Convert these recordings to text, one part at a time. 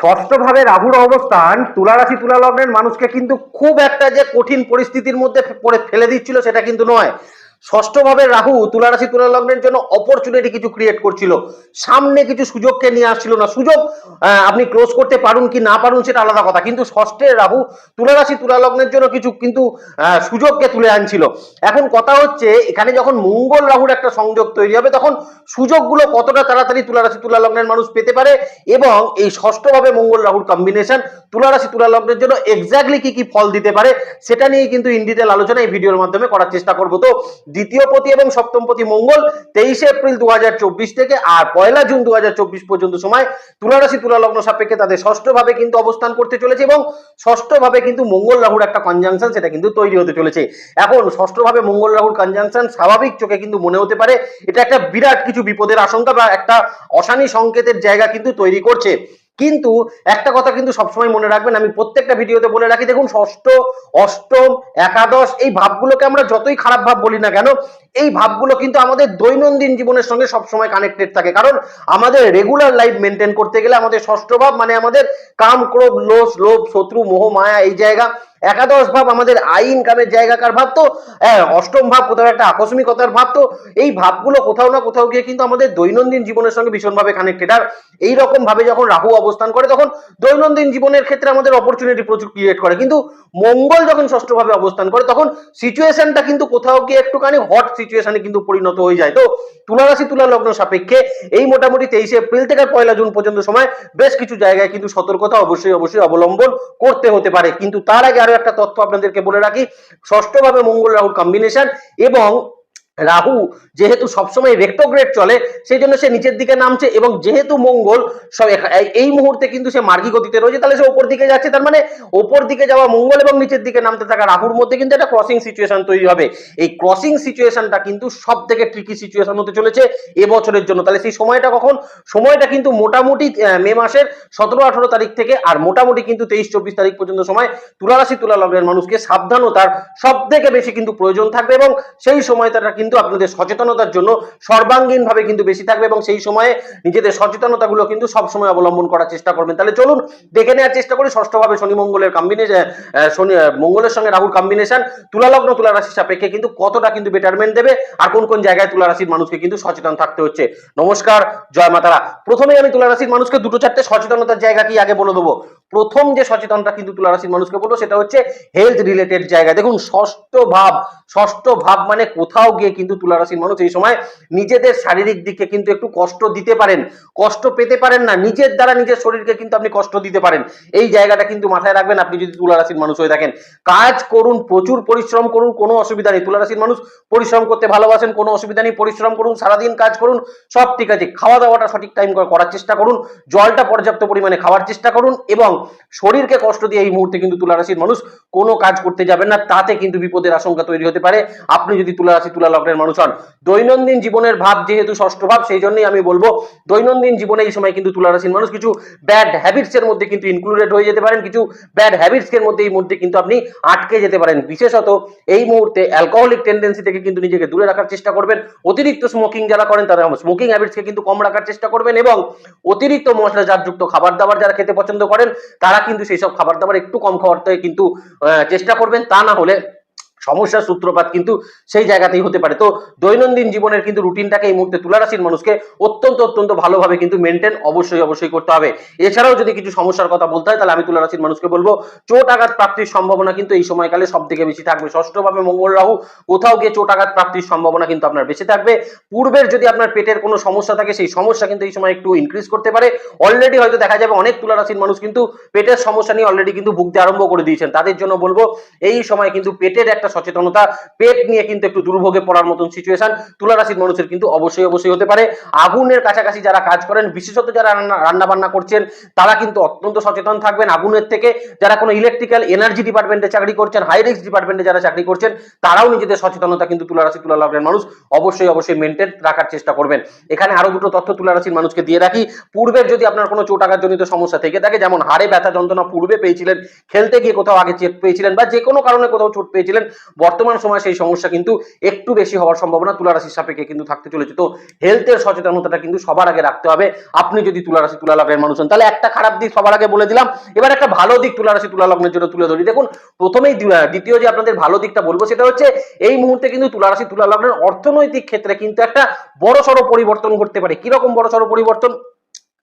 ষষ্ঠভাবে রাহুর অবস্থান তুলারাশি তুলা লগ্নের মানুষকে কিন্তু খুব একটা যে কঠিন পরিস্থিতির মধ্যে পড়ে, ফেলে দিচ্ছিল সেটা কিন্তু নয়। ষষ্ঠভাবে রাহু তুলারাশি তুলা লগ্নের জন্য অপরচুনিটি কিছু ক্রিয়েট করছিল। সামনে কিছু সুযোগকে নিয়ে আসছিল না। সুযোগ আপনি ক্লোজ করতে পারুন কি না পারুন সেটা আলাদা কথা। কিন্তু ষষ্ঠে রাহু তুলারাশি তুলা লগ্নের জন্য কিছু কিন্তু সুযোগকে তুলে আনছিল। এখন কথা হচ্ছে, এখানে যখন মঙ্গল রাহুর একটা সংযোগ তৈরি হবে, তখন সুযোগগুলো কতটা তাড়াতাড়ি তুলারাশি তুলা লগ্নের মানুষ পেতে পারে এবং এই ষষ্ঠভাবে মঙ্গল রাহুর কম্বিনেশন তুলারাশি তুলা লগ্নের জন্য এক্স্যাক্টলি কি কি ফল দিতে পারে, সেটা নিয়ে কিন্তু ইন ডিটেল আলোচনা এই ভিডিওর মাধ্যমে করার চেষ্টা করব। তো দ্বিতীয় পতি এবং সপ্তম পতি মঙ্গল তেইশে এপ্রিল দু হাজার চব্বিশ থেকে আর পয়লা জুন দু হাজার চব্বিশ পর্যন্ত সময় তুলা রাশি তুলা লগ্ন সাপেক্ষে তাদের ষষ্ঠভাবে কিন্তু অবস্থান করতে চলেছে এবং ষষ্ঠভাবে কিন্তু মঙ্গল রাহুর একটা কনজাংশন সেটা কিন্তু তৈরি হতে চলেছে। এখন ষষ্ঠভাবে মঙ্গল রাহুর কনজাংশন স্বাভাবিক চোখে কিন্তু মনে হতে পারে, এটা একটা বিরাট কিছু বিপদের আশঙ্কা বা একটা অশানি সংকেতের জায়গা কিন্তু তৈরি করছে। কিন্তু একটা কথা কিন্তু সবসময় মনে রাখবেন, আমি প্রত্যেকটা ভিডিওতে বলে রাখি, দেখুন ষষ্ঠ, অষ্টম, একাদশ, এই ভাবগুলোকে আমরা যতই খারাপ ভাব বলি না কেন, এই ভাবগুলো কিন্তু আমাদের দৈনন্দিন জীবনের সঙ্গে সবসময় কানেক্টেড থাকে। কারণ আমাদের রেগুলার লাইফ মেনটেন করতে গেলে আমাদের ষষ্ঠ ভাব মানে আমাদের কাম ক্রোভ লোভ লোভ, শত্রু, মোহ, মায়া এই জায়গা একাদশ ভাব আমাদের আইন কামের জায়গাকার ভাব তো হ্যাঁ, অষ্টম ভাব কোথাও একটা আকস্মিকতার ভাব তো এই ভাবগুলো কোথাও না কোথাও গিয়ে কিন্তু আমাদের দৈনন্দিন জীবনের সঙ্গে ভীষণভাবে কানেক্টেড আর এইরকম ভাবে যখন রাহু অবস্থান করে তখন দৈনন্দিন জীবনের ক্ষেত্রে আমাদের অপরচুনিটি প্রচুর ক্রিয়েট করে। কিন্তু মঙ্গল যখন ষষ্ঠভাবে অবস্থান করে তখন সিচুয়েশনটা কিন্তু কোথাও গিয়ে একটুখানি হট সিচুয়েশনে কিন্তু পরিণত হয়ে যায়। তো তুলা রাশি তুলা লগ্ন সাপেক্ষে এই মোটামুটি তেইশে এপ্রিল থেকে পয়লা জুন পর্যন্ত সময় বেশ কিছু জায়গায় কিন্তু সতর্কতা অবশ্যই অবশ্যই অবলম্বন করতে হতে পারে। কিন্তু তার আগে আরও একটা তথ্য আপনাদেরকে বলে রাখি। ষষ্ঠভাবে মঙ্গল রাহুর কম্বিনেশন এবং রাহু যেহেতু সবসময় রেক্টোগ্রেড চলে সেই জন্য সে নিচের দিকে নামছে এবং যেহেতু মঙ্গল, সব এই মুহূর্তে কিন্তু সে মার্গী গতিতে রয়েছে, তাহলে সে ওপর দিকে যাচ্ছে, তার মানে ওপর দিকে যাওয়া মঙ্গল এবং নিচের দিকে নামতে থাকা রাহুর মধ্যে কিন্তু একটা ক্রসিং সিচুয়েশন তৈরি হবে। এই ক্রসিং সিচুয়েশনটা কিন্তু সব থেকে ট্রিকি সিচুয়েশন হতে চলেছে এবছরের জন্য। তাহলে সেই সময়টা কখন? সময়টা কিন্তু মোটামুটি মে মাসের সতেরো, আঠারো তারিখ থেকে আর মোটামুটি কিন্তু তেইশ, চব্বিশ তারিখ পর্যন্ত সময় তুলারাশি তুলা লগ্নের মানুষকে সাবধানতার সব থেকে বেশি কিন্তু প্রয়োজন থাকবে এবং সেই সময়টা কিন্তু আপনাদের সচেতনতার জন্য সর্বাঙ্গীন ভাবে কিন্তু বেশি থাকবে এবং সেই সময়ে নিজেদের সচেতনতাগুলো কিন্তু সবসময় অবলম্বন করার চেষ্টা করবেন। তাহলে চলুন দেখে নেওয়ার চেষ্টা করি। ষষ্ঠভাবে শনি মঙ্গলের কম্বিনেশন শনি মঙ্গলের সঙ্গে রাহুর কম্বিনেশন তুলা লগ্ন তুলা রাশির সাপেক্ষে কিন্তু কতটা কিন্তু বেটারমেন্ট দেবে আর কোন কোন জায়গায় তুলা রাশির মানুষকে কিন্তু সচেতন থাকতে হচ্ছে? নমস্কার, জয় মাতারা। প্রথমেই আমি তুলা রাশির মানুষকে দুটো চারটে সচেতনতার জায়গা কি আগে বলে দেবো? প্রথম যে সচেতনতা কিন্তু তুলা রাশির মানুষকে বলব সেটা হচ্ছে হেলথ রিলেটেড জায়গা। দেখুন, ষষ্ঠ ভাব ষষ্ঠ ভাব মানে কোথাও গিয়ে কিন্তু তুলা রাশির মানুষ এই সময় নিজেদের শারীরিক দিকে কিন্তু একটু কষ্ট দিতে পারেন। কষ্ট পেতে পারেন না, নিজের দ্বারা নিজের শরীরকে কিন্তু আপনি কষ্ট দিতে পারেন। এই জায়গাটা কিন্তু মাথায় রাখবেন আপনি যদি তুলা রাশির মানুষ হয়ে থাকেন। কাজ করুন, প্রচুর পরিশ্রম করুন, কোনো অসুবিধা নেই। তুলা রাশির মানুষ পরিশ্রম করতে ভালোবাসেন, কোনো অসুবিধা নেই। পরিশ্রম করুন, সারাদিন কাজ করুন, সব ঠিক আছে। খাওয়া দাওয়াটা সঠিক টাইম করার চেষ্টা করুন, জলটা পর্যাপ্ত পরিমাণে খাওয়ার চেষ্টা করুন এবং শরীরকে কষ্ট দিয়ে এই মুহূর্তে কিন্তু তুলা রাশির মানুষ কোনো কাজ করতে যাবেন না, তাতে কিন্তু বিপদের আশঙ্কা তৈরি হতে পারে। আপনি যদি তুলা রাশি তুলা লগ্নের মানুষ হন। দৈনন্দিন জীবনের ভাব যেহেতু ষষ্ঠ ভাব, সেই জন্যই আমি বলব, দৈনন্দিন জীবনে এই সময় কিন্তু তুলা রাশির মানুষ কিছু ব্যাড হ্যাবিটস এর মধ্যে কিন্তু ইনক্লুডেড হয়ে যেতে পারেন। কিছু ব্যাড হ্যাবিটস এর মধ্যে এই মধ্যে কিন্তু আপনি আটকে যেতে পারেন। বিশেষত এই মুহূর্তে অ্যালকোহলিক টেন্ডেন্সি থেকে কিন্তু নিজেকে দূরে রাখার চেষ্টা করবেন। অতিরিক্ত স্মোকিং যারা করেন, তারা স্মোকিং হ্যাবিটসকে কিন্তু কম রাখার চেষ্টা করবেন এবং অতিরিক্ত মশলা মশলাজাতযুক্ত খাবার দাবার যারা খেতে পছন্দ করেন, তারা কিন্তু সেই সব খাবার দাবার একটু কম খাওয়ার থেকে কিন্তু চেষ্টা করবেন। তা না হলে সমস্যার সূত্রপাত কিন্তু সেই জায়গাতেই হতে পারে। তো দৈনন্দিন জীবনের কিন্তু রুটিনটাকে এই মুহূর্তে তুলা রাশির মানুষকে অত্যন্ত অত্যন্ত ভালোভাবে কিন্তু মেনটেন অবশ্যই অবশ্যই করতে হবে। এছাড়াও যদি কিছু সমস্যার কথা বলতে হয়, তাহলে আমি তুলা রাশির মানুষকে বলব চোট আঘাত প্রাপ্তির সম্ভাবনা কিন্তু এই সময়কালে সব থেকে বেশি থাকবে। ষষ্ঠভাবে মঙ্গল রাহু, কোথাও গিয়ে চোট আঘাত প্রাপ্তির সম্ভাবনা কিন্তু আপনার বেশি থাকবে। পূর্বের যদি আপনার পেটের কোনো সমস্যা থাকে, সেই সমস্যা কিন্তু এই সময় একটু ইনক্রিজ করতে পারে। অলরেডি হয়তো দেখা যাবে অনেক তুলা রাশির মানুষ কিন্তু পেটের সমস্যা নিয়ে অলরেডি কিন্তু ভুগতে আরম্ভ করে দিয়েছেন। তাদের জন্য বলব, এই সময় কিন্তু পেটের একটা সচেতনতা, পেট নিয়ে কিন্তু একটু দুর্ভোগে পড়ার মতন সিচুয়েশন তুলা রাশির মানুষের কিন্তু অবশ্যই অবশ্যই হতে পারে। আগুনের কাছাকাছি যারা কাজ করেন, বিশেষত যারা রান্না বান্না করছেন, তারা কিন্তু অত্যন্ত সচেতন থাকবেন। আগুনের থেকে যারা কোনো ইলেকট্রিক্যাল এনার্জি ডিপার্টমেন্টে চাকরি করছেন হাই ডিপার্টমেন্টে যারা চাকরি করছেন, তারাও নিজেদের সচেতনতা কিন্তু তুলা রাশি তুলা লাভের মানুষ অবশ্যই অবশ্যই মেনটেন রাখার চেষ্টা করবেন। এখানে আরও দুটো তথ্য তুলা রাশির মানুষকে দিয়ে রাখি। পূর্বের যদি আপনার কোনো চোট আঘাতজনিত সমস্যা থেকে থাকে, যেমন হাড়ে ব্যথা যন্ত্রণা পূর্বে পেয়েছিলেন, খেলতে গিয়ে কোথাও আগে চেট পেয়েছিলেন বা যে কোনো কারণে কোথাও চোট পেয়েছিলেন বর্তমান সময় সেই সমস্যা কিন্তু একটু বেশি হওয়ার সম্ভাবনা তুলা রাশির সাপেক্ষে কিন্তু থাকতে চলেছে। তো হেলথের সচেতনতাটা কিন্তু সবার আগে রাখতে হবে। আপনি যদি তুলা রাশি তুলা লগ্নের মানুষ হন, তাহলে একটা খারাপ দিক সবার আগে বলে দিলাম। এবার একটা ভালো দিক তুলা রাশি তুলা লগ্নের জন্য তুলে ধরি। দেখুন, প্রথমেই দ্বিতীয় যে আপনাদের ভালো দিকটা বলব, সেটা হচ্ছে এই মুহূর্তে কিন্তু তুলা রাশি তুলা লগ্নের অর্থনৈতিক ক্ষেত্রে কিন্তু একটা বড় সড়ো পরিবর্তন ঘটতে পারে। কীরকম বড় সড়ো পরিবর্তন?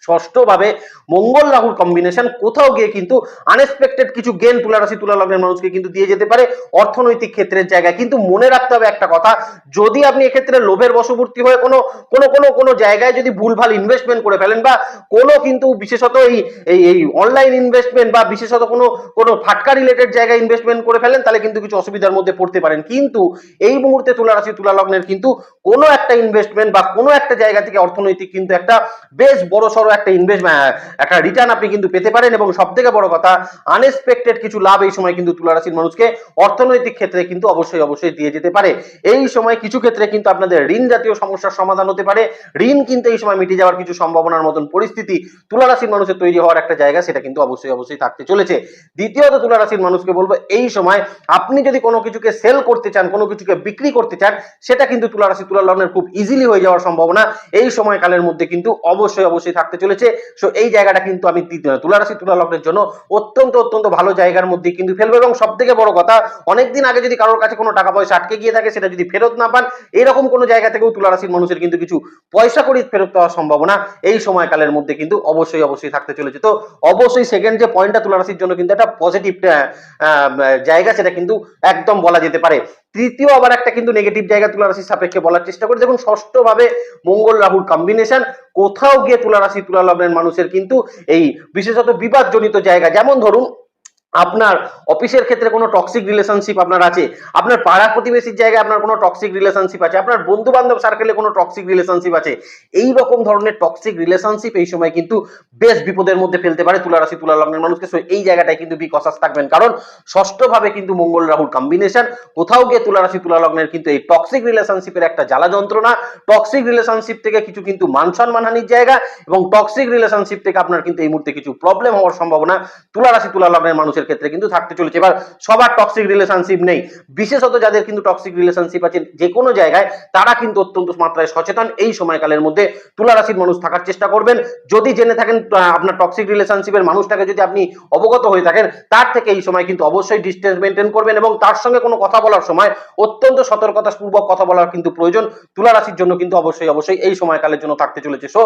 ষষ্ঠভাবে মঙ্গল রাহুর কম্বিনেশন কোথাও গিয়ে কিন্তু আনএক্সপেক্টেড কিছু গেন তুলা রাশি তুলা লগ্নের মানুষকে কিন্তু দিয়ে যেতে পারে অর্থনৈতিক ক্ষেত্রের জায়গায়। কিন্তু মনে রাখতে হবে একটা কথা, যদি আপনি এক্ষেত্রে লোভের বশবর্তী হয়ে কোনো কোনো কোনো কোনো জায়গায় যদি ভুলভাল ইনভেস্টমেন্ট করে ফেলেন বা কোনো কিন্তু বিশেষত এই এই এই অনলাইন ইনভেস্টমেন্ট বা বিশেষত কোনো কোনো ফাটকা রিলেটেড জায়গায় ইনভেস্টমেন্ট করে ফেলেন, তাহলে কিন্তু কিছু অসুবিধার মধ্যে পড়তে পারেন। কিন্তু এই মুহূর্তে তুলা রাশি তুলা লগ্নের কিন্তু কোনো একটা ইনভেস্টমেন্ট বা কোনো একটা জায়গা থেকে অর্থনৈতিক কিন্তু একটা বেশ বড় সড়ো একটা ইনভেস্টমেন্ট একটা রিটার্ন আপনি কিন্তু পেতে পারেন এবং সব থেকে বড় কথা আনএক্সপেক্টেড কিছু লাভ এই সময় কিন্তু তুলা রাশির মানুষকে অর্থনৈতিক ক্ষেত্রে কিন্তু অবশ্যই অবশ্যই দিয়ে যেতে পারে। এই সময় কিছু ক্ষেত্রে কিন্তু আপনাদের ঋণ জাতীয় সমস্যার সমাধান হতে পারে। ঋণ কিন্তু এই সময় মিটে যাওয়ার কিছু সম্ভাবনার মতন পরিস্থিতি তুলা রাশির মানুষের তৈরি হওয়ার একটা জায়গা, সেটা কিন্তু অবশ্যই অবশ্যই থাকতে চলেছে। দ্বিতীয়ত তুলা রাশির মানুষকে বলব, এই সময় আপনি যদি কোনো কিছুকে সেল করতে চান, কোনো কিছুকে বিক্রি করতে চান, সেটা কিন্তু তুলা রাশি তুলা লগ্নের খুব ইজিলি হয়ে যাওয়ার সম্ভাবনা এই সময়কালের মধ্যে কিন্তু অবশ্যই অবশ্যই থাকতে চলেছে। সো এই জায়গাটা কিন্তু আমি তুলা রাশি তুলা লগ্নের জন্য অত্যন্ত অত্যন্ত ভালো জায়গার মধ্যে কিন্তু ফেলব এবং সব থেকে বড় কথা, অনেকদিন আগে যদি কারোর কাছে কোনো টাকা পয়সা আটকে গিয়ে থাকে, সেটা যদি ফেরত না পান, এরকম কোনো জায়গা থেকেও তুলা রাশির মানুষের কিন্তু কিছু পয়সা করি ফেরত পাওয়ার সম্ভাবনা এই সময়কালের মধ্যে কিন্তু অবশ্যই অবশ্যই থাকতে চলেছে। তো, অবশ্যই সেকেন্ড যে পয়েন্টটা তুলা রাশির জন্য কিন্তু একটা পজিটিভ জায়গা সেটা কিন্তু একদম বলা যেতে পারে। তৃতীয় আবার একটা কিন্তু নেগেটিভ জায়গা তুলা রাশির সাপেক্ষে বলার চেষ্টা করি দেখুন ষষ্ঠভাবে মঙ্গল রাহুর কম্বিনেশন কোথাও গিয়ে তুলা রাশি তুলা লগ্নের মানুষের কিন্তু এই বিশেষত বিবাদজনিত জায়গা, যেমন ধরুন আপনার অফিসের ক্ষেত্রে কোনো টক্সিক রিলেশনশিপ আপনার আছে? আপনার পাড়া প্রতিবেশীর জায়গায় আপনার কোনো টক্সিক রিলেশনশিপ আছে? আপনার বন্ধু বান্ধব সার্কেলে কোনো টক্সিক রিলেশনশিপ আছে? এই রকম ধরনের টক্সিক রিলেশনশিপ এই সময় কিন্তু বেশ বিপদের মধ্যে ফেলতে পারে তুলা রাশি তুলা লগ্নের মানুষকে। So, এই জায়গাটায় কিন্তু বি থাকবেন। কারণ ষষ্ঠভাবে কিন্তু মঙ্গল রাহুর কম্বিনেশন কোথাও গিয়ে তুলা রাশি তুলা লগ্নের কিন্তু এই টক্সিক রিলেশনশিপের একটা জ্বালা যন্ত্রণা। টক্সিক রিলেশনশিপ থেকে কিছু কিন্তু মান সম্মানহানির জায়গা এবং টক্সিক রিলেশনশিপ থেকে আপনার কিন্তু এই মুহূর্তে কিছু প্রবলেম হওয়ার সম্ভাবনা। তুলা রাশি তুলা লগ্নের মানুষের ক্ষেত্রে কিন্তু থাকতে চলেছে। এবার সবার টক্সিক রিলেশনশিপ নেই। বিশেষত যাদের কিন্তু টক্সিক রিলেশনশিপ আছে যে কোনো জায়গায় তারা কিন্তু অত্যন্ত মাত্রায় সচেতন। এই সময়কালের মধ্যে তুলা রাশির মানুষ থাকার চেষ্টা করবেন। যদি জেনে থাকেন আপনার টক্সিক রিলেশনশিপের মানুষটাকে যদি আপনি অবগত হয়ে থাকেন, তার থেকে এই সময় কিন্তু অবশ্যই ডিস্টেন্স মেনটেন করবেন এবং তার সঙ্গে কোনো কথা বলার সময় অত্যন্ত সতর্কতা পূর্বক কথা বলার কিন্তু প্রয়োজন। তুলা রাশির জন্য কিন্তু অবশ্যই অবশ্যই এই সময়কালের জন্য থাকতে চলেছে। সো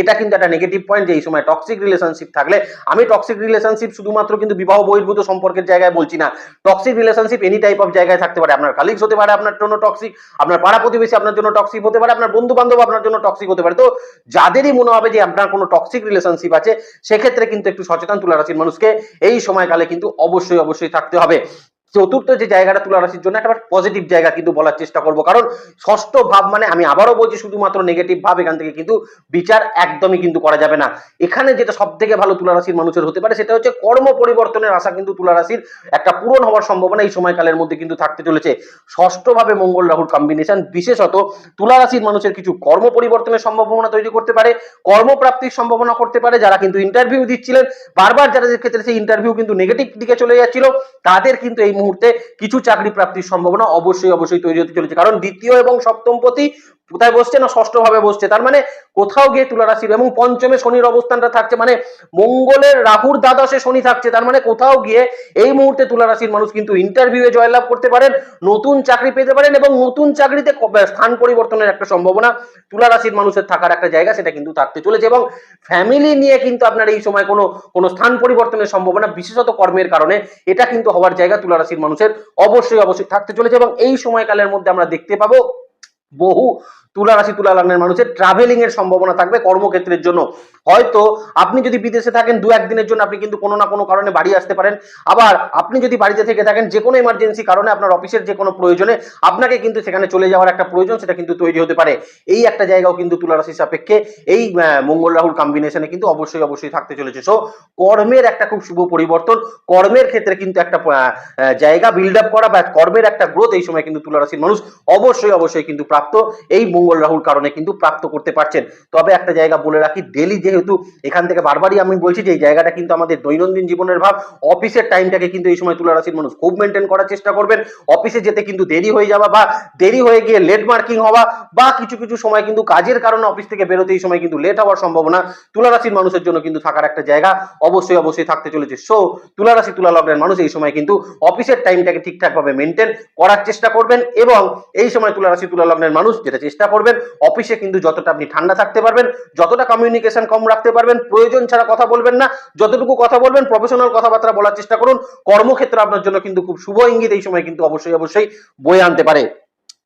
এটা কিন্তু একটা নেগেটিভ পয়েন্ট যে এই সময় টক্সিক রিলেশনশিপ থাকলে, আমি টক্সিক রিলেশনশিপ শুধুমাত্র কিন্তু বিবাহ বহির্ভূত সম্পর্কের জায়গায় বলছি না। Toxic relationship any type of জায়গায় থাকতে পারে। আপনার কালিগস হতে পারে আপনার জন্য টক্সিক আপনার পাড়া প্রতিবেশী আপনার জন্য টক্সিক হতে পারে, আপনার বন্ধু বান্ধব আপনার জন্য টক্সিক হতে পারে। তো যাদেরই মনে হবে যে আপনার কোনো টক্সিক রিলেশনশিপ আছে, সেক্ষেত্রে কিন্তু একটু সচেতন তুলা রাশির মানুষকে এই সময়কালে কিন্তু অবশ্যই অবশ্যই থাকতে হবে। চতুর্থ যে জায়গাটা তুলা রাশির জন্য একটা পজিটিভ জায়গা কিন্তু বলার চেষ্টা করব। কারণ ষষ্ঠ ভাব মানে আমি আবারও বলছি শুধুমাত্র নেগেটিভ ভাব, এখান থেকে কিন্তু বিচার একদমই কিন্তু করা যাবে না। এখানে যেটা সব থেকে ভালো তুলা রাশির মানুষের হতে পারে সেটা হচ্ছে কর্ম পরিবর্তনের আশা কিন্তু তুলা রাশির একটা পূরণ হওয়ার সম্ভাবনা এই সময়কালের মধ্যে কিন্তু থাকতে চলেছে। ষষ্ঠ ভাবে মঙ্গল রাহুর কম্বিনেশন বিশেষত তুলা রাশির মানুষের কিছু কর্ম পরিবর্তনের সম্ভাবনা তৈরি করতে পারে, কর্মপ্রাপ্তির সম্ভাবনা করতে পারে, যারা কিন্তু ইন্টারভিউ দিচ্ছিলেন, বারবার যাদের ক্ষেত্রে সেই ইন্টারভিউ কিন্তু নেগেটিভ দিকে চলে যাচ্ছিল, তাদের কিন্তু এই মুহূর্তে কিছু চাকরি প্রাপ্তির সম্ভাবনা অবশ্যই অবশ্যই তৈরি হতে চলেছে। কারণ দ্বিতীয় এবং সপ্তমপতি কোথায় বসছে না ষষ্ঠ ভাবে বসছে? তার মানে কোথাও গিয়ে তুলা রাশির এবং পঞ্চমে শনির অবস্থানটা থাকছে মানে মঙ্গলের রাহুর দ্বাদশে শনি থাকছে, তার মানে কোথাও গিয়ে এই মুহূর্তে তুলা রাশির মানুষ কিন্তু ইন্টারভিউয়ে জয়লাভ করতে পারেন, নতুন চাকরি পেতে পারেন এবং নতুন চাকরিতে স্থান পরিবর্তনের একটা সম্ভাবনা তুলা রাশির মানুষের থাকার একটা জায়গা সেটা কিন্তু থাকতে চলেছে এবং ফ্যামিলি নিয়ে কিন্তু আপনার এই সময় কোনো কোনো স্থান পরিবর্তনের সম্ভাবনা বিশেষত কর্মের কারণে এটা কিন্তু হওয়ার জায়গা তুলা রাশির মানুষের অবশ্যই অবশ্যই থাকতে চলেছে এবং এই সময়কালের মধ্যে আমরা দেখতে পাবো বহু তুলা রাশি তুলা লগ্নের মানুষের ট্রাভেলিং এর সম্ভাবনা থাকবে কর্মক্ষেত্রের জন্য। হয়তো আপনি যদি বিদেশে থাকেন দু একদিনের জন্য আপনি কিন্তু কোনো না কোনো কারণে বাড়ি আসতে পারেন। আবার আপনি যদি বাড়িতে থেকে থাকেন, যে কোনো ইমার্জেন্সি কারণে আপনার অফিসের যে কোনো প্রয়োজনে আপনাকে কিন্তু সেখানে চলে যাওয়ার একটা প্রয়োজন, সেটা কিন্তু তৈরি হতে পারে। এই একটা জায়গাও কিন্তু তুলা রাশির সাপেক্ষে এই মঙ্গল রাহুল কম্বিনেশনে কিন্তু অবশ্যই অবশ্যই থাকতে চলেছে। সো কর্মের একটা খুব শুভ পরিবর্তন, কর্মের ক্ষেত্রে কিন্তু একটা জায়গা বিল্ড আপ করা বা কর্মের একটা গ্রোথ এই সময় কিন্তু তুলা রাশির মানুষ অবশ্যই অবশ্যই কিন্তু প্রাপ্ত। এই মঙ্গল মঙ্গল রাহুর কারণে কিন্তু প্রাপ্ত করতে পারছেন। তবে একটা জায়গা বলে রাখি ডেলি যেহেতু এখান থেকে বারবারই আমি বলছি যে এই জায়গাটা কিন্তু আমাদের দৈনন্দিন জীবনের ভাব, অফিসের টাইমটাকে কিন্তু এই সময় তুলা রাশির মানুষ খুব মেনটেন করার চেষ্টা করবেন। অফিসে যেতে কিন্তু দেরি হয়ে যাওয়া বা দেরি হয়ে গিয়ে লেট মার্কিং হওয়া বা কিছু কিছু সময় কিন্তু কাজের কারণে অফিস থেকে বেরোতে এই সময় কিন্তু লেট হওয়ার সম্ভাবনা তুলা রাশির মানুষের জন্য কিন্তু থাকার একটা জায়গা অবশ্যই অবশ্যই থাকতে চলেছে। সো তুলা রাশি তুলা লগ্নের মানুষ এই সময় কিন্তু অফিসের টাইমটাকে ঠিকঠাকভাবে মেনটেন করার চেষ্টা করবেন এবং এই সময় তুলা রাশি তুলা লগ্নের মানুষ যেটা চেষ্টা করবেন, অফিসে কিন্তু যতটা আপনি ঠান্ডা থাকতে পারবেন, যতটা কমিউনিকেশন কম রাখতে পারবেন, প্রয়োজন ছাড়া কথা বলবেন না, যতটুকু কথা বলবেন প্রফেশনাল কথাবার্তা বলার চেষ্টা করুন, কর্মক্ষেত্রে আপনার জন্য কিন্তু খুব শুভ ইঙ্গিত এই সময় কিন্তু অবশ্যই অবশ্যই বয়ে আনতে পারে।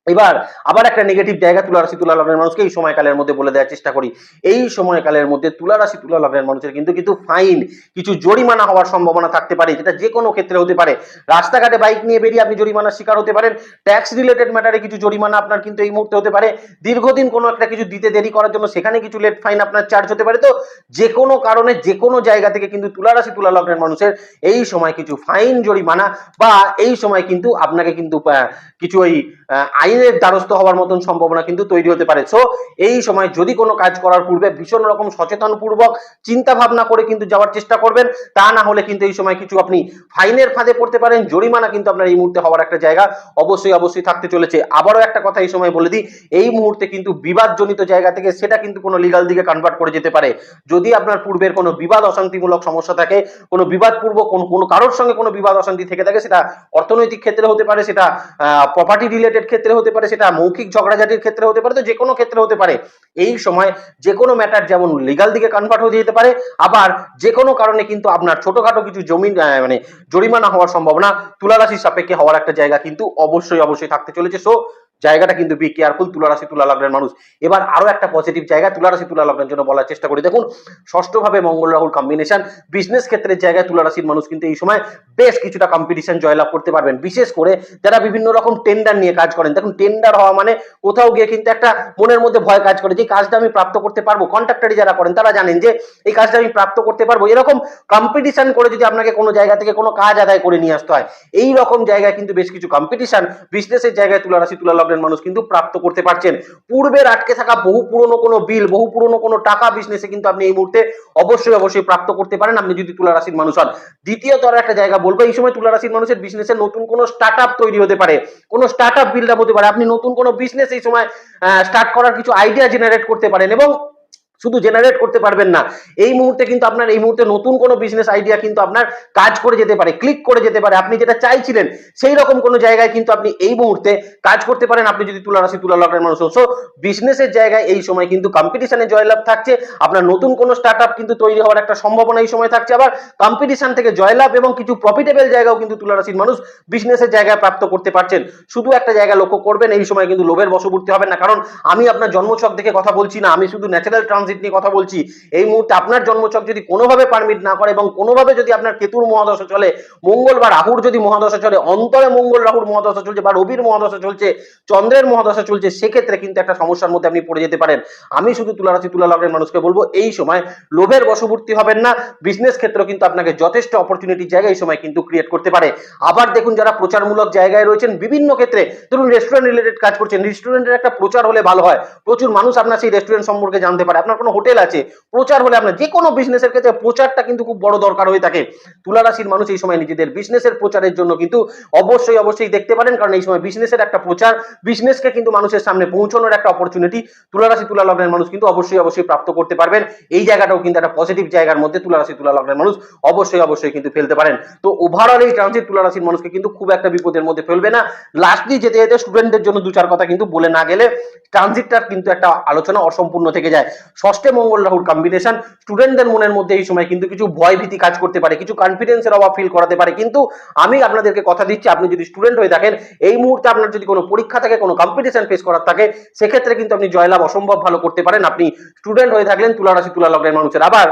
এবার আবার একটা নেগেটিভ জায়গা তুলা রাশি তুলা লগ্নের মানুষকে এই সময়কালের মধ্যে বলে দেওয়ার চেষ্টা করি। এই সময়কালের মধ্যে তুলা রাশি তুলা লগ্নের মানুষের কিন্তু কিছু ফাইন কিছু জরিমানা হওয়ার সম্ভাবনা থাকতে পারে যেটা যে কোনো ক্ষেত্রে হতে পারে। রাস্তাঘাটে বাইক নিয়ে বেরিয়ে আপনি জরিমানার শিকার হতে পারেন ট্যাক্স রিলেটেড ম্যাটারে কিছু জরিমানা আপনার কিন্তু এই মুহূর্তে হতে পারে। দীর্ঘদিন কোনো একটা কিছু দিতে দেরি করার জন্য সেখানে কিছু লেট ফাইন আপনার চার্জ হতে পারে। তো যে কোনো কারণে যে কোনো জায়গা থেকে কিন্তু তুলা রাশি তুলা লগ্নের মানুষের এই সময় কিছু ফাইন জরিমানা বা এই সময় কিন্তু আপনাকে কিন্তু কিছু ওই আহ, আইনের দ্বারস্থ হওয়ার মতন সম্ভাবনা কিন্তু তৈরি হতে পারে। সো এই সময় যদি কোনো কাজ করার পূর্বে ভীষণ রকম সচেতন পূর্বক চিন্তা ভাবনা করে কিন্তু যাওয়ার চেষ্টা করবেন, তা না হলে কিন্তু এই সময় কিছু আপনি ফাইনের ফাঁদে পড়তে পারেন, জরিমানা কিন্তু আপনার এই মুহূর্তে হওয়ার একটা জায়গা অবশ্যই অবশ্যই থাকতে চলেছে। আবারও একটা কথা এই সময় বলে দিই, এই মুহূর্তে কিন্তু বিবাদজনিত জায়গা থেকে সেটা কিন্তু কোনো লিগাল দিকে কনভার্ট করে যেতে পারে। যদি আপনার পূর্বের কোনো বিবাদ অশান্তিমূলক সমস্যা থাকে, কোনো বিবাদপূর্বক কোনো কোনো কারোর সঙ্গে কোনো বিবাদ অশান্তি থেকে থাকে, সেটা অর্থনৈতিক ক্ষেত্রে হতে পারে, সেটা প্রপার্টি রিলেটেড ক্ষেত্রে হতে পারে, সেটা মৌখিক ঝগড়াঝাটির ক্ষেত্রে হতে পারে, তো যে কোনো ক্ষেত্রে হতে পারে। এই সময় যে কোনো ম্যাটার যেমন লিগাল দিকে কনভার্ট হয়ে যেতে পারে, আবার যে কোনো কারণে কিন্তু আপনার ছোটখাটো কিছু জমি মানে জরিমানা হওয়ার সম্ভাবনা তুলারাশির সাপেক্ষে হওয়ার একটা জায়গা কিন্তু অবশ্যই অবশ্যই থাকতে চলেছে। সো জায়গাটা কিন্তু বি কেয়ারফুল তুলা রাশি তুলা লগ্নের মানুষ। এবার আরও একটা পজিটিভ জায়গা তুলা রাশি তুলা লগ্নের জন্য বলার চেষ্টা করি। দেখুন, ষষ্ঠভাবে মঙ্গল, রাহুল কম্বিনেশন বিজনেস ক্ষেত্রের জায়গায় তুলা রাশির মানুষ কিন্তু এই সময় বেশ কিছুটা কম্পিটিশন জয়লাভ করতে পারবেন। বিশেষ করে যারা বিভিন্ন রকম টেন্ডার নিয়ে কাজ করেন। দেখুন টেন্ডার হওয়া মানে কোথাও গিয়ে কিন্তু একটা মনের মধ্যে ভয় কাজ করে যে কাজটা আমি প্রাপ্ত করতে পারব? কন্ট্রাক্টারি যারা করেন, তারা জানেন যে, এই কাজটা আমি প্রাপ্ত করতে পারব। এরকম কম্পিটিশন করে যদি আপনাকে কোনো জায়গা থেকে কোনো কাজ আদায় করে নিয়ে আসতে হয় এই রকম জায়গায় কিন্তু বেশ কিছু কম্পিটিশন বিজনেসের জায়গায় তুলা রাশি তুলা লগ্নের মানুষ কিন্তু প্রাপ্ত করতে পারছেন। পূর্বের আটকে থাকা বহু পুরনো কোনো বিল, বহু পুরনো কোনো টাকা বিজনেসে কিন্তু আপনি এই মুহূর্তে অবশ্যই অবশ্যই প্রাপ্ত করতে পারেন। আপনি যদি তুলা রাশির মানুষ হন। দ্বিতীয়ত আর একটা জায়গা বলব, এই সময় তুলা রাশির মানুষের বিজনেসের নতুন কোনো স্টার্ট আপ তৈরি হতে পারে। কোনো স্টার্ট আপ বিল্ড আপ হতে পারে। আপনি নতুন কোনো বিজনেস এই সময় স্টার্ট করার কিছু আইডিয়া জেনারেট করতে পারেন এবং শুধু জেনারেট করতে পারবেন না। এই মুহূর্তে কিন্তু আপনার, এই মুহূর্তে নতুন কোনো বিজনেস আইডিয়া কিন্তু আপনার কাজ করে যেতে পারে ক্লিক করে যেতে পারে। আপনি যেটা চাইছিলেন, সেই রকম কোনো জায়গায় কিন্তু আপনি এই মুহূর্তে কাজ করতে পারেন। আপনি যদি তুলা রাশি, তুলা লগ্নের মানুষ সো বিজনেসের জায়গায় এই সময় কিন্তু কম্পিটিশনে জয়লাভ থাকছে। আপনার নতুন কোনো স্টার্ট আপ কিন্তু তৈরি হওয়ার একটা সম্ভাবনা এই সময় থাকছে। আবার কম্পিটিশন থেকে জয়লাভ এবং কিছু প্রফিটেবল জায়গাও কিন্তু তুলা রাশির মানুষ বিজনেসের জায়গায় প্রাপ্ত করতে পারছেন। শুধু একটা জায়গা লক্ষ্য করবেন, এই সময় কিন্তু লোভের বশবর্তী হবেন না। কারণ আমি আপনার জন্মছক দেখে কথা বলছি না। আমি শুধু ন্যাচারাল ট্রানজিট নিয়ে কথা বলছি, এই মুহূর্তে আপনার জন্মছক যদি কোনোভাবে পারমিট না করে এবং কোনোভাবে যদি আপনার কেতুর মহাদশা চলে মঙ্গল বা রাহুর যদি মহাদশা চলে, অন্তরে মঙ্গল রাহুর মহাদশা চলছে বা রবির মহাদশা চলছে, চন্দ্রের মহাদশা চলছে, সেক্ষেত্রে কিন্তু একটা সমস্যার মধ্যে আপনি পড়ে যেতে পারেন। আমি শুধু তুলা রাশি তুলা লগ্নের মানুষকে বলব, এই সময় লোভের বশবর্তী হবেন না বিজনেস ক্ষেত্র কিন্তু আপনাকে যথেষ্ট অপরচুনিটির জায়গা এই সময় কিন্তু ক্রিয়েট করতে পারে। আবার দেখুন যারা প্রচারমূলক জায়গায় রয়েছেন, বিভিন্ন ক্ষেত্রে, ধরুন রেস্টুরেন্ট রিলেটেড কাজ করছেন রেস্টুরেন্টের একটা প্রচার হলে ভালো হয়। প্রচুর মানুষ আপনার সেই রেস্টুরেন্ট সম্পর্কে জানতে পারে। আপনার কোনো হোটেল আছে, প্রচার হলে আপনার যে কোনো বিজনেসের ক্ষেত্রে প্রচারটা কিন্তু খুব বড় দরকার হয়ে থাকে। তুলা রাশির মানুষ এই সময় নিজেদের বিজনেসের প্রচারের জন্য কিন্তু অবশ্যই অবশ্যই দেখতে পারেন, কারণ এই সময় বিজনেসের একটা প্রচার বিজনেসকে কিন্তু মানুষের সামনে পৌঁছানোর একটা অপরচুনিটি তুলা রাশি তুলা লগ্নের মানুষ কিন্তু অবশ্যই অবশ্যই প্রাপ্ত করতে পারবেন। এই জায়গাটাও কিন্তু একটা পজিটিভ জায়গার মধ্যে তুলা রাশি তুলা লগ্নের মানুষ অবশ্যই অবশ্যই কিন্তু ফেলতে পারেন। তো ওভারঅল এই ট্রানজিট তুলা রাশির মানুষকে কিন্তু খুব একটা বিপদের মধ্যে ফেলবে না। লাস্টলি যেতে যেতে স্টুডেন্টদের জন্য দু চার কথা কিন্তু বলে না গেলে ট্রানজিটটার কিন্তু একটা আলোচনা অসম্পূর্ণ থেকে যায়। ষষ্ঠে মঙ্গল রাহুর কম্বিনেশন স্টুডেন্টদের মনের মধ্যে এই সময় কিন্তু কিছু ভয় ভীতি কাজ করতে পারে, কিছু কনফিডেন্সের অভাব ফিল করাতে পারে। কিন্তু আমি আপনাদেরকে কথা দিচ্ছি, আপনি যদি স্টুডেন্ট হয়ে থাকেন, এই মুহূর্তে আপনার যদি কোনো পরীক্ষা থাকে, কোনো কম্পিটিশন ফেস করার থাকে, সেক্ষেত্রে কিন্তু আপনি জয়লাভ অসম্ভব ভালো করতে পারেন। আপনি স্টুডেন্ট হয়ে থাকলেন, তুলারাশি তুলা লগ্নের মানুষের। আবার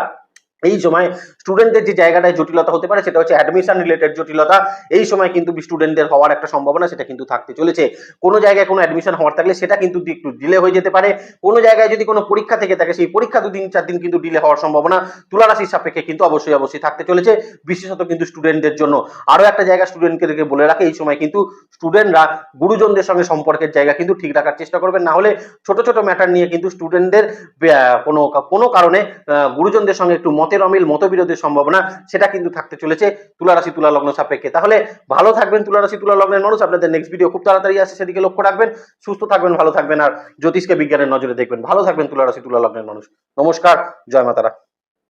এই সময় স্টুডেন্টদের যে জায়গাটায় জটিলতা হতে পারে, সেটা হচ্ছে অ্যাডমিশন রিলেটেড জটিলতা। এই সময় কিন্তু স্টুডেন্টদের হওয়ার একটা সম্ভাবনা সেটা কিন্তু থাকতে চলেছে। কোনো জায়গায় কোনো অ্যাডমিশন হওয়ার থাকলে সেটা কিন্তু একটু ডিলে হয়ে যেতে পারে। কোনো জায়গায় যদি কোনো পরীক্ষা থেকে থাকে, সেই পরীক্ষা দুদিন, চার দিন কিন্তু ডিলে হওয়ার সম্ভাবনা তুলা রাশির সাপেক্ষে কিন্তু অবশ্যই অবশ্যই থাকতে চলেছে, বিশেষত কিন্তু স্টুডেন্টদের জন্য। আরও একটা জায়গা স্টুডেন্টকে বলে রাখে, এই সময় কিন্তু স্টুডেন্টরা গুরুজনদের সঙ্গে সম্পর্কের জায়গা কিন্তু ঠিক রাখার চেষ্টা করবেন। না হলে ছোট ছোট ম্যাটার নিয়ে কিন্তু স্টুডেন্টদের কোনো কোনো কারণে গুরুজনদের সঙ্গে একটু মতের অমিল, মতবিরোধের সম্ভাবনা, সেটা কিন্তু থাকতে চলেছে তুলারাশি তুলা লগ্ন সাপেক্ষে। তাহলে ভালো থাকবেন তুলারাশি তুলা লগ্নের মানুষ, আপনাদের নেক্সট ভিডিও খুব তাড়াতাড়ি আসে, সেদিকে লক্ষ্য রাখবেন, সুস্থ থাকবেন, ভালো থাকবেন, আর জ্যোতিষকে বিজ্ঞানের নজরে দেখবেন। ভালো থাকবেন তুলারাশি তুলা লগ্নের মানুষ। নমস্কার, জয় মাতারা।